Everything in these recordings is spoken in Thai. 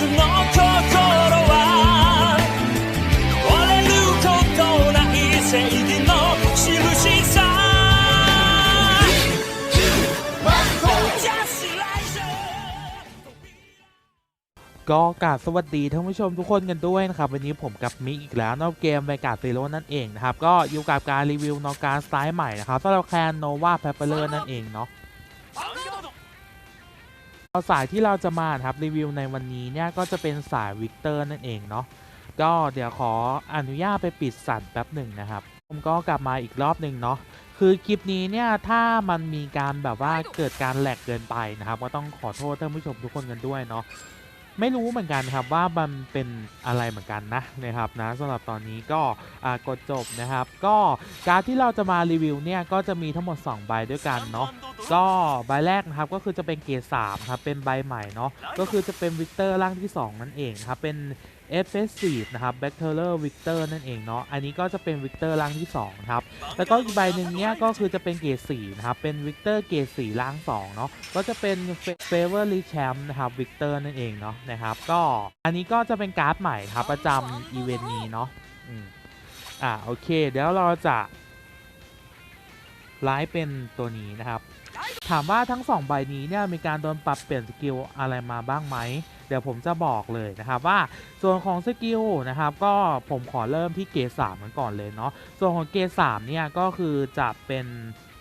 の心は折れることない正義の印さ Just like that ก็กราบสวัสดีท่านผู้ชมทุกคนกันด้วยนะครับ วันนี้ผมกับมิกอีกแล้วนอกเกมไบกาซีโร่นั่นเองนะครับ ก็อยู่กับการรีวิวนอกการสไตล์ใหม่นะครับสำหรับแคนโนวาแพปเปอร์นั่นเองเนาะ เอาสายที่เราจะมาครับรีวิวในวันนี้เนี่ยก็จะเป็นสายวิกเตอร์นั่นเองเนาะก็เดี๋ยวขออนุญาตไปปิดสั่นแป๊บหนึ่งนะครับผมก็กลับมาอีกรอบหนึ่งเนาะคือคลิปนี้เนี่ยถ้ามันมีการแบบว่าเกิดการแหลกเกินไปนะครับก็ต้องขอโทษท่านผู้ชมทุกคนกันด้วยเนาะ ไม่รู้เหมือนกันครับว่ามันเป็นอะไรเหมือนกันนะนะครับนะสำหรับตอนนี้ก็อ่ากดจบนะครับ ก็การดที่เราจะมารีวิวเนี่ยก็จะมีทั้งหมด 2 ใบด้วยกันเนาะก็ใบแรกนะครับก็คือจะเป็นเกรด3ครับเป็นใบใหม่เนาะก็คือจะเป็นวิกเตอร์ร่างที่ 2 นั่นเองครับเป็น e f f e c i v e นะครับแบ็กเทอร์เลอร์วิกเตอร์นั่นเองเนาะอันนี้ก็จะเป็นวิกเตอร์ร่างที่2ครับแล้วก็อีกใบหนึ่งเนี้ยก็คือจะเป็นเกรดสี่นะครับเป็นวิกเตอร์เกรด4ล่าง2เนาะก็จะเป็นเฟเวอร์ลีแชมป์นะครับวิกเตอร์นั่นเองเนาะนะครับก็อันนี้ก็จะเป็นการ์ดใหม่ครับประจำอีเวนต์นี้เนาะอืมอ่าโอเค เดี๋ยวเราจะ ไลฟ์เป็นตัวนี้นะครับ ถามว่าทั้ง 2 ใบนี้เนี่ยมีการโดนปรับเปลี่ยนสกิลอะไรมาบ้างไหม เดี๋ยวผมจะบอกเลยนะครับว่าส่วนของสกิลนะครับก็ผมขอเริ่มที่เกรด3กันก่อนเลยเนาะส่วนของเกรด3เนี่ยก็คือจะเป็น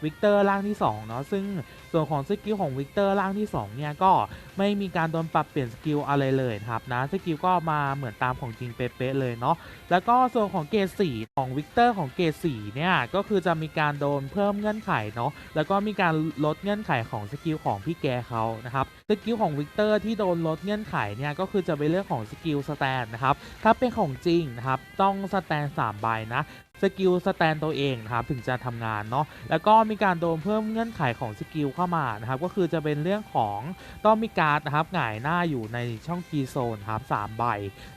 วิกเตอร์ร่างที่2เนาะซึ่งส่วนของสกิลของวิกเตอร์ร่างที่2เนี่ยก็ไม่มีการโดนปรับเปลี่ยนสกิลอะไรเลยนะครับนะสกิลก็มาเหมือนตามของจริงเป๊ะเลยเนาะแล้วก็ส่วนของเกรด4ของวิกเตอร์ของเกรด4เนี่ยก็คือจะมีการโดนเพิ่มเงื่อนไขเนาะแล้วก็มีการลดเงื่อนไขของสกิลของพี่แกเขานะครับสกิลของวิกเตอร์ที่โดนลดเงื่อนไขเนี่ยก็คือจะเป็นเรื่องของสกิลสแตนนะครับถ้าเป็นของจริงนะครับต้องสแตน3ใบนะ สกิลสแตนตัวเองนะครับถึงจะทำงานเนาะแล้วก็มีการโดนเพิ่มเงื่อนไขของสกิลเข้ามานะครับก็คือจะเป็นเรื่องของต้องมีการ์ดนะครับหงายหน้าอยู่ในช่องคีโซนครับสามใบ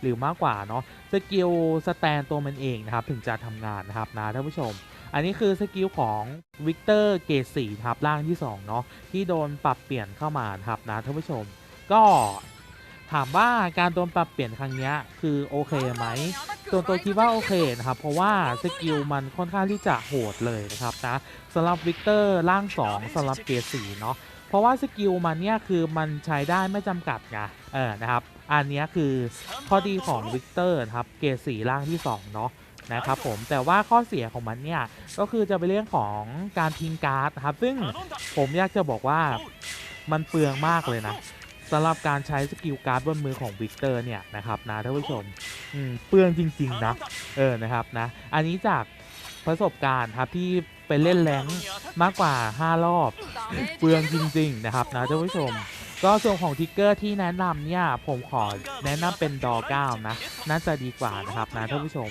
หรือมากกว่าเนาะสกิลสแตนตัวมันเองนะครับถึงจะทำงานนะครับนะท่านผู้ชมอันนี้คือสกิลของวิกเตอร์เกตสี่ครับร่างที่2เนาะที่โดนปรับเปลี่ยนเข้ามานะครับนะท่านผู้ชม ก็ ถามว่าการโดนปรับเปลี่ยนครั้งนี้คือโอเคไหมส่วนตัวคิดว่าโอเคนะครับ เพราะว่าสกิลมันค่อนข้างที่จะโหดเลยนะครับนะสำหรับวิกเตอร์ร่าง 2สำหรับเกรด4เนาะเพราะว่าสกิลมันเนี่ยคือมันใช้ได้ไม่จำกัดไงเออนะครับ อันนี้คือข้อดีของวิกเตอร์นะครับเกรด4ร่างที่ 2 เนาะนะครับผมแต่ว่าข้อเสียของมันเนี่ยก็คือจะเป็นเรื่องของการทิ้งการ์ดครับ ซึ่งผมอยากจะบอกว่ามันเปลืองมากเลยนะ สำหรับการใช้สกิลการ์ดบนมือของวิกเตอร์เนี่ยนะครับนะท่านผู้ชมเปลืองจริง ๆ นะ เออนะครับนะ อันนี้จากประสบการณ์ครับที่ไปเล่นแรงมากกว่า 5 รอบ เปลืองจริง ๆ นะครับนะท่านผู้ชม ก็ส่วนของทิกเกอร์ที่แนะนำเนี่ยผมขอแนะนำเป็นดอ9นะน่าจะดีกว่านะครับนะท่านผู้ชม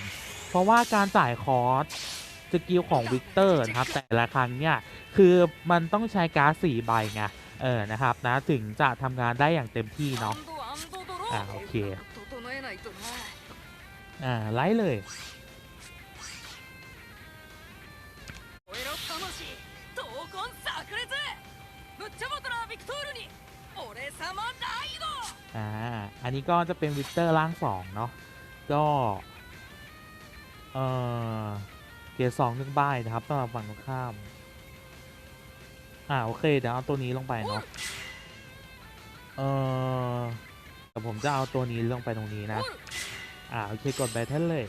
เพราะว่าการจ่ายคอร์สสกิลของวิกเตอร์นะครับแต่ละครั้งเนี่ยคือมันต้องใช้การ์ด4ใบไง เออนะครับนะถึงจะทำงานได้อย่างเต็มที่เนาะอ่าโอเคอ่าไล่เลยอ่าอันนี้ก็จะเป็นวิกเตอร์ร่างสองเนาะก็เออเกียร์สองหนึ่งใบนะครับสำหรับฝั่งตรงข้าม อ่าโอเคเดี๋ยวเอาตัวนี้ลงไปเนาะเออแต่ผมจะเอาตัวนี้ลงไปตรงนี้นะ อ่าโอเคกดแบทเทิลเลย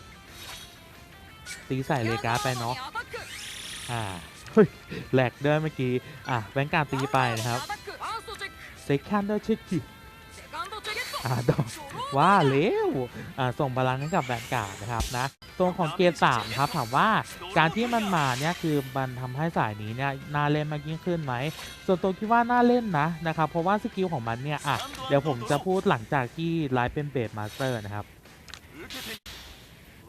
ตีใส่เลกาไปเนาะอ่าเฮ้ยแหลกด้วยเมื่อกี้ อะแบงการตีไปนะครับเซคันเดอร์เช็ค อ่าดอกว่าเร็วอ่าส่งพลังให้กับแวนการ์ดนะครับนะตัวของเกมสามครับถามว่าการที่มันมาเนี่ยคือมันทำให้สายนี้เนี่ยน่าเล่นมากยิ่งขึ้นไหม ส่วนตัวคิดว่าน่าเล่นนะนะครับ เพราะว่าสกิลของมันเนี่ยอ่ะเดี๋ยวผมจะพูดหลังจากที่ไลฟ์เป็นเบสมาสเตอร์นะครับ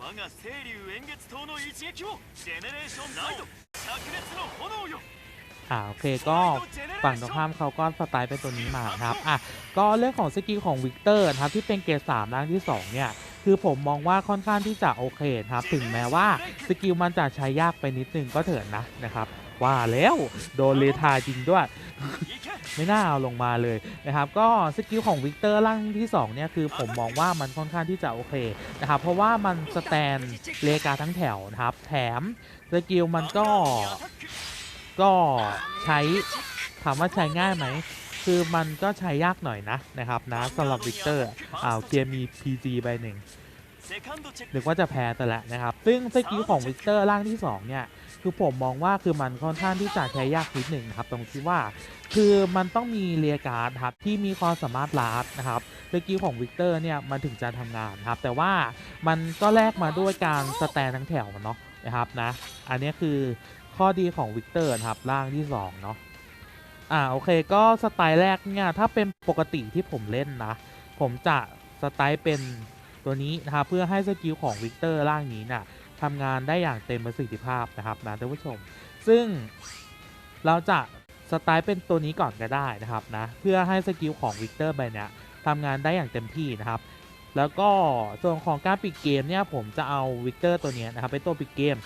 我が清流円月島の一撃をジェネレーションライト灼熱の炎よ อ่าโอเคก็ฝั่งตรงข้ามเขาก็สไตล์เป็นตัวนี้มาครับอะก็เรื่องของสกิลของวิกเตอร์นะครับที่เป็นเกรดสามร่างที่ 2 เนี่ย คือผมมองว่าค่อนข้างที่จะโอเคนะครับ ถึงแม้ว่าสกิลมันจะใช้ยากไปนิดนึงก็เถอะนะนะครับ ว่าแล้วโดนเลทาจริงด้วย ไม่น่าเอาลงมาเลยนะครับ ก็สกิลของวิกเตอร์ร่างที่สองเนี่ย คือผมมองว่ามันค่อนข้างที่จะโอเคนะครับ เพราะว่ามันสแตนเลกาทั้งแถวนะครับ แถมสกิลมันก็ ก็ใช้ถามว่าใช้ง่ายไหม คือมันก็ใช้ยากหน่อยนะนะครับนะสำหรับวิกเตอร์อ้าวเกมยร์มี PG ใบหนึ่งหรือว่าจะแพ้แต่ละนะครับ ซึ่งสกิลของวิกเตอร์ร่างที่ 2 เนี่ย คือผมมองว่าคือมันค่อนข้างที่จะใช้ยากนิดหนึ่งครับ ตรงที่ว่า คือมันต้องมีเรียการ์ดครับที่มีความสามารถลาดนะครับสกิลของวิกเตอร์เนี่ยมันถึงจะทำงานครับ แต่ว่ามันก็แลกมาด้วยการสแตนทั้งแถวเนาะ นะครับนะ อันนี้คือข้อดีของวิกเตอร์นะครับร่างที่2เนาะอ่าโอเคก็สไตล์แรกเนี่ยถ้าเป็นปกติที่ผมเล่นนะ ผมจะสไตล์เป็นตัวนี้นะครับเพื่อให้สกิลของวิกเตอร์ร่างนี้น่ะทำงานได้อย่างเต็มประสิทธิภาพนะครับนะท่านผู้ชม ซึ่งเราจะสไตล์เป็นตัวนี้ก่อนก็ได้นะครับนะเพื่อให้สกิลของวิกเตอร์ใบเนี้ยทำงานได้อย่างเต็มที่นะครับ แล้วก็ส่วนของการปิดเกมเนี่ยผมจะเอาวิกเตอร์ตัวนี้นะครับเป็นตัวปิดเกม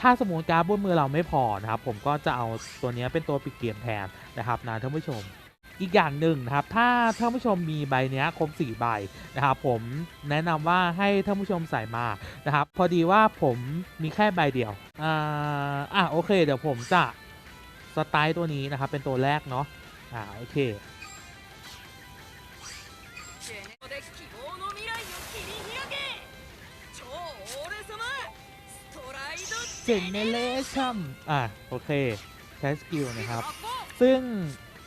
ถ้าสมมติการดบนมือเราไม่พอนะครับผมก็จะเอาตัวนี้เป็นตัวปิดเกมแทนนะครับนะท่านผู้ชมอีกอย่างหนึ่งนะครับ ถ้าท่านผู้ชมมีใบเนี้ยครบ4ใบนะครับผมแนะนำว่าให้ท่านผู้ชมใส่มานะครับ พอดีว่าผมมีแค่ใบเดียวอ่าอะโอเค เดี๋ยวผมจะสไตล์ตัวนี้นะครับเป็นตัวแรกเนาะอ่าโอเค เงในเลชั่มอะโอเค ใช้สกิลนะครับ ซึ่ง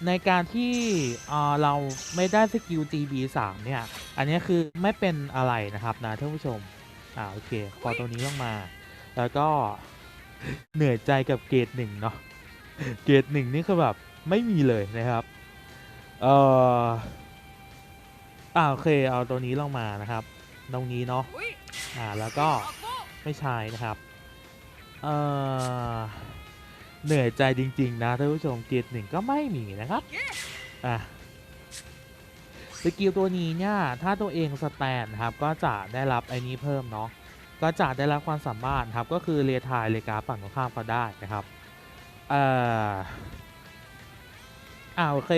ในการที่เราไม่ได้สกิล GB3 เนี่ย อันนี้คือไม่เป็นอะไรนะครับนะท่านผู้ชม อ่าโอเคพอตัวนี้ลงมา แล้วก็เหนื่อยใจกับเกรดหนึ่งเนาะ เกรดหนึ่งนี่คือแบบไม่มีเลยนะครับ เอ่ออ่าโอเคเอาตัวนี้ลงมานะครับ ตรงนี้เนาะ อ่าแล้วก็ไม่ใช่นะครับ เออเหนื่อยใจจริง ๆ นะท่านผู้ชมเกียร์หนึ่งก็ไม่มีนะครับอะสกิลตัวนี้เนี่ยถ้าตัวเองสแตนครับก็จะได้รับไอ้นี้เพิ่มเนาะก็จะได้รับความสามารถครับก็คือเรียทายเรกาฝั่งตรงข้ามก็ได้นะครับเอ่ออ่าโอเค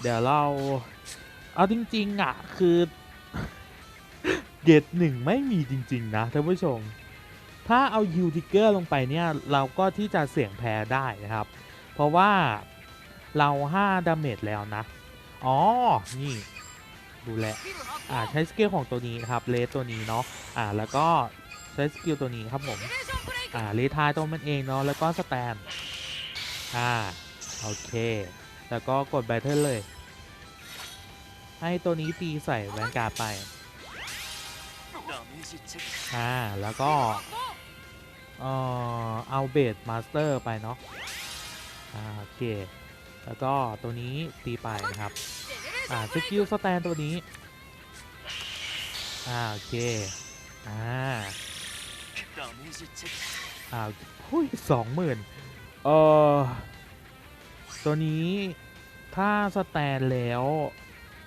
เดี๋ยวเราเอาจริง ๆ อะ คือ เกตหนึ่งไม่มีจริง ๆ นะท่านผู้ชม ถ้าเอายูทิกเกอร์ลงไปเนี่ยเราก็ที่จะเสี่ยงแพ้ได้นะครับ เพราะว่าเรา5ดาเมจแล้วนะ อ๋อ นี่ ดูแลอ่าใช้สกิลของตัวนี้ครับเลสตัวนี้เนาะอ่าแล้วก็ใช้สกิลตัวนี้ครับผมอ่าเลทายตัวมันเองเนาะแล้วก็สแตนอ่าโอเค แล้วก็กดแบทเทิลเลย ให้ตัวนี้ตีใส่แวนการ์ไป อ่า แล้วก็ เอ่อ เอาเบสมาสเตอร์ไปเนาะ อ่าโอเค แล้วก็ตัวนี้ตีไปนะครับ อ่าสกิลสแตนตัวนี้ อ่าโอเค อ่าอ่าหุ้ยสองหมื่นเอ่อ ตัวนี้ถ้าสแตนแล้ว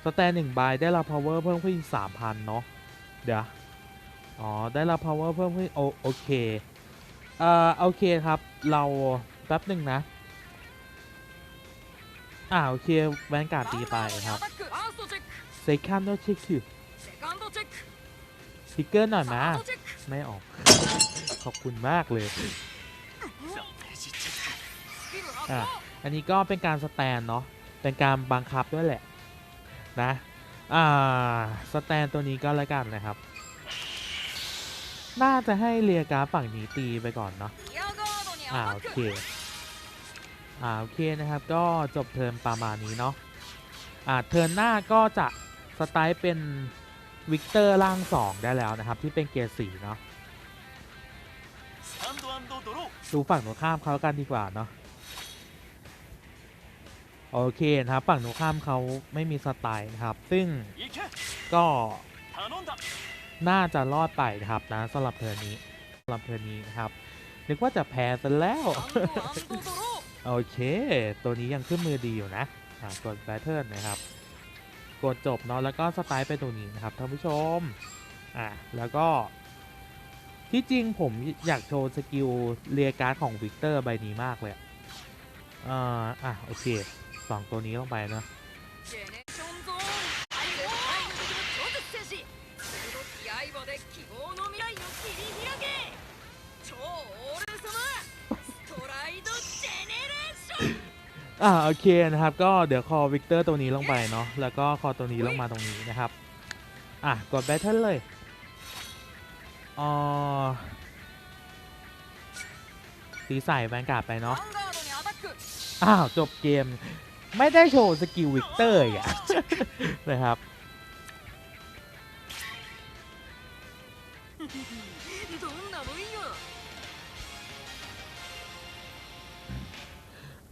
สแตนหนึ่งใบได้รับพาวเวอร์เพิ่มขึ้นสามพันเนาะ เดี๋ยว อ๋อ ได้รับ power เพิ่มขึ้นโอโอเค เอ่อ โอเคครับ เราแป๊บหนึ่งนะ อ่า โอเค แวนการ์ดตีไปครับ เซคันด์เช็คคือสติกเกอร์หน่อยมา ไม่ออก ขอบคุณมากเลย อ่าอันนี้ก็เป็นการสแตนเนาะ เป็นการบังคับด้วยแหละ นะ อ่า สแตนตัวนี้ก็แล้วกันนะครับ น่าจะให้เรียการฝั่งนี้ตีไปก่อนเนาะอ่าโอเคอ่าโอเคนะครับก็จบเทิร์นประมาณนี้เนาะอ่าเทิร์นหน้าก็จะสไตล์เป็นวิกเตอร์ล่าง 2 ได้แล้วนะครับ ที่เป็นเกียร์สีเนาะดูฝั่งหนูข้ามเขากันดีกว่าเนาะโอเคนะครับฝั่งหนูข้ามเขาไม่มีสไตล์นะครับ ซึ่งก็ น่าจะรอดไปครับนะสำหรับเธอนี้สำหรับเธอนี้นะครับนึกว่าจะแพ้ซะแล้ว โอเค ตัวนี้ยังขึ้นมือดีอยู่นะกดแบทเทิลนะครับ กดจบเนาะแล้วก็สไตล์ไปตัวนี้นะครับท่านผู้ชมอะแล้วก็ที่จริงผมอยากโชว์สกิลเรียการ์ดของวิกเตอร์ใบนี้มากเลยอ่าอะโอเคสองตัวนี้ลงไปนะ อ่าโอเคนะครับ ก็เดี๋ยวคอวิกเตอร์ตัวนี้ลงไปเนาะแล้วก็คอตัวนี้ลงมาตรงนี้นะครับ อะกดแบทเทิลเลยอ๋อสีใสแวนกาดไปเนาะอ้าว จบเกม ไม่ได้โชว์สกิลวิกเตอร์อะนะครับ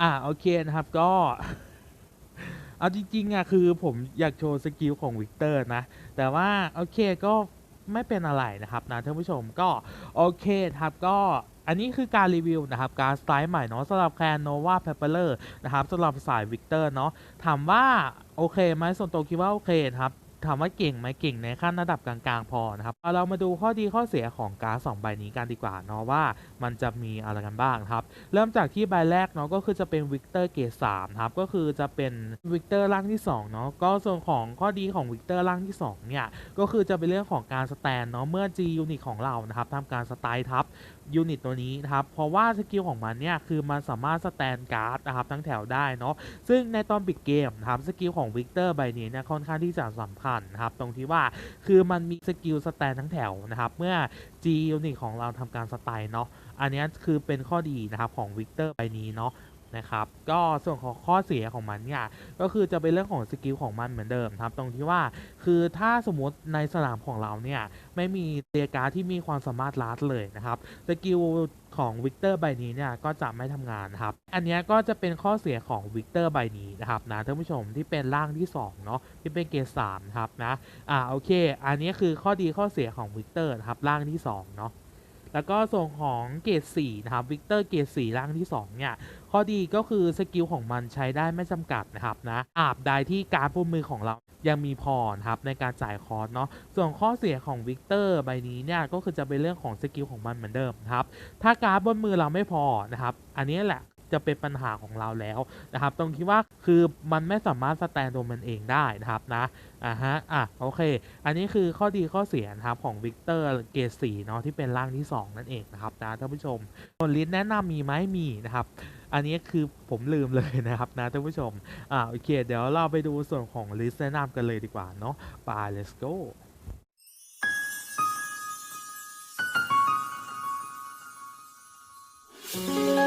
อ่าโอเคนะครับก็ เอาจริงๆอะคือผมอยากโชว์สกิลของวิกเตอร์นะ แต่ว่าโอเคก็ไม่เป็นอะไรนะครับนะท่านผู้ชมก็โอเคครับก็อันนี้คือการรีวิวนะครับ การสไตล์ใหม่เนาะสำหรับแคนโนวาเพเปอร์นะครับสำหรับสายวิกเตอร์เนาะถามว่าโอเคไหมส่วนตัวคิดว่าโอเคครับ ถามว่าเก่งไหมเก่งในขั้นระดับกลางๆพอนะครับเอาเรามาดูข้อดีข้อเสียของการ์ดสองใบนี้กันดีกว่าเนาะว่ามันจะมีอะไรกันบ้างครับ เริ่มจากที่ใบแรกเนาะก็คือจะเป็นวิกเตอร์เกรดสามครับก็คือจะเป็นวิกเตอร์ร่างที่2เนาะก็ส่วนของข้อดีของวิกเตอร์ร่างที่2เนี่ยก็คือจะเป็นเรื่องของการสแตนเนาะเมื่อ G ยูนิตของเรานะครับทำการสไตล์ทับยูนิตตัวนี้นะครับเพราะว่าสกิลของมันเนี่ยคือมันสามารถสแตนการ์ดนะครับทั้งแถวได้เนาะซึ่งในตอนปิดเกมนะครับสกิลของวิกเตอร์ใบนี้เนี่ยค่อนข้างที่จะสำคัญนะครับ ตรงที่ว่าคือมันมีสกิลสแตนทั้งแถวนะครับ เมื่อ G ยูนิตของเราทำการสไตล์เนาะอันนี้คือเป็นข้อดีนะครับของวิกเตอร์ใบนี้เนาะนะครับก็ส่วนของข้อเสียของมันเนี่ยก็คือจะเป็นเรื่องของสกิลของมันเหมือนเดิมครับตรงที่ว่าคือถ้าสมมติในสนามของเราเนี่ยไม่มีเตียการที่มีความสามารถลัดเลยนะครับสกิล ของวิกเตอร์ใบนี้เนี่ยก็จะไม่ทำงานครับ อันนี้ก็จะเป็นข้อเสียของวิกเตอร์ใบนี้นะครับนะท่านผู้ชมที่เป็นร่างที่2เนาะที่เป็นเกรดสามครับนะอ่าโอเค อันนี้คือข้อดีข้อเสียของวิกเตอร์ครับร่างที่2เนาะ แล้วก็ส่วนของเกรด4นะครับวิกเตอร์เกรด4ร่างที่2เนี่ยข้อดีก็คือสกิลของมันใช้ได้ไม่จำกัดนะครับนะอาบได้ที่การบนมือของเรายังมีพอนะครับในการจ่ายคอร์สเนาะส่วนข้อเสียของวิกเตอร์ใบนี้เนี่ยก็คือจะเป็นเรื่องของสกิลของมันเหมือนเดิมครับถ้าการ์ดบนมือเราไม่พอนะครับอันนี้แหละ จะเป็นปัญหาของเราแล้วนะครับ ตรงที่ว่าคือมันไม่สามารถสแตนโดมันเองได้นะครับนะอ่าฮะอะโอเค อันนี้คือข้อดีข้อเสียนะครับของวิกเตอร์เกสีเนาะที่เป็นร่างที่ 2 นั่นเองนะครับนะท่านผู้ชมผนลิสแนะนำมีไหมมีนะครับ อันนี้คือผมลืมเลยนะครับนะท่านผู้ชมอ่าโอเค เดี๋ยวเราไปดูส่วนของลิสแนะนำกันเลยดีกว่าเนาะไป let's go 嗯。